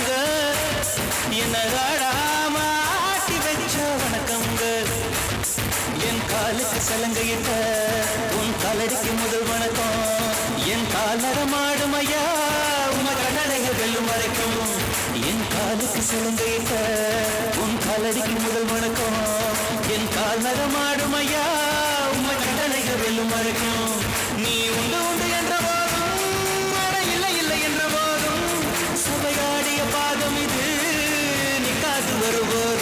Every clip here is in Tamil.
வணக்கங்க என்ன ஆட்டி வச்ச வணக்கங்க என் காலுக்கு சலங்கையிட்ட உன் காலடிக்கு முதல் வணக்கம். என் காலரமாடுமையா உமகடைய வெல்லும் வரைக்கும். என் காலுக்கு சலங்கையிட்ட உன் காலடிக்கு முதல் வணக்கம். என் காலரமாடுமையா உமகடைய வெல்லும் வரைக்கும். நீ ಸರ್ವರ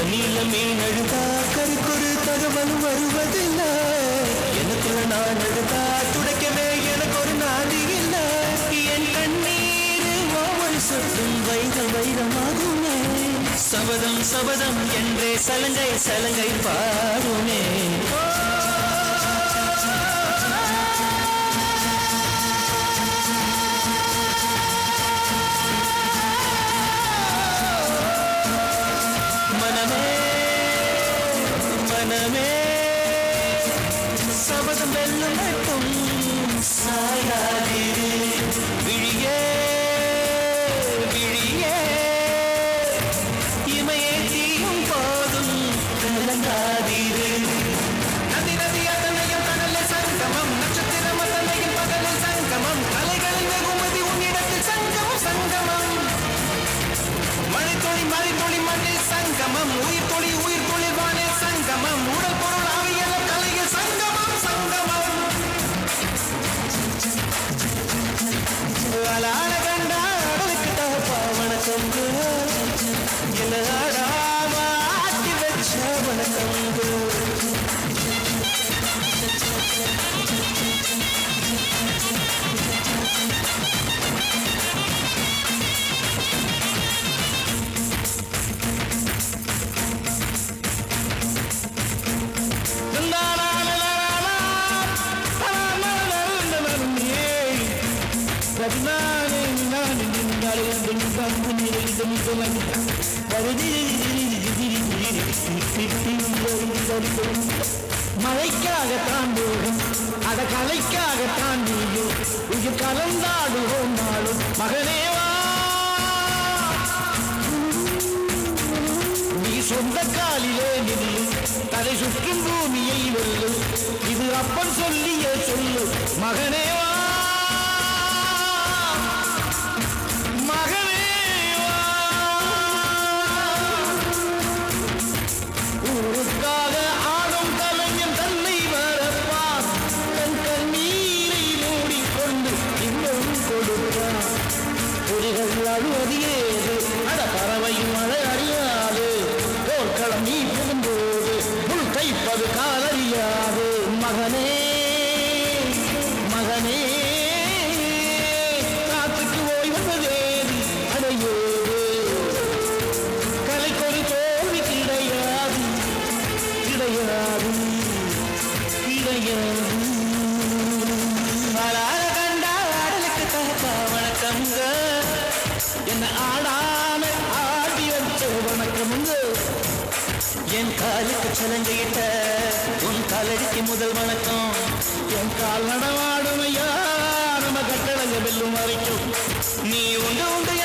தண்ணியில மீன் அழுதா கருக்குரு தகவல் வருவதில்லை எனக்குள்ள நான் அழுதா துடைக்கவே எனக்கு ஒரு நாதி இல்லை என் கண்ணீர் ஒவ்வொரு சொட்டும் வைரம் வைரமாகுமே சபதம் சபதம் என்றே சலங்கை சலங்கை பாருமே சபதமே சபதம் வெல்லும் மட்டும் சாயாதிரு விழியே விழியே. இமையே தீயும் போதும் கலங்காதிரு நதி நதி அத்தனையும் கடலில் சங்கமம். நட்சத்திரம் அத்தனையும் பகலில் சங்கமம். கலைகளின் வெகுமதி உன்னிடத்தில் சங்கமம் சங்கமம். மழைத்துளி மழைத்துளி மண்ணில் சங்கமம். உயிர் மழைக்காகத்தான் போகும். அத கலைக்காகத்தான் நீயும். இது கலந்தாடுவோம் நாளும் மகனேவா நீ சொந்த காலிலே நில்லு. தலை சுற்றும் பூமியை வெல்லும் இது அப்பன் சொல்லிய சொல்லு. மகனேவா புலிகள் அழுவது ஏது? அட பறவையும் மழை அறியாது போர்க்களம் நீ புகும்போது முள் கைப்பது காலறியாது. மகனே என் காலுக்கு சலங்கையிட்ட உன் காலடிக்கு முதல் வணக்கம். என் கால் நடமாடும் ஐயா நம்ம கட்டளங்க வெல்லும் வரைக்கும். நீ உண்டு உண்டு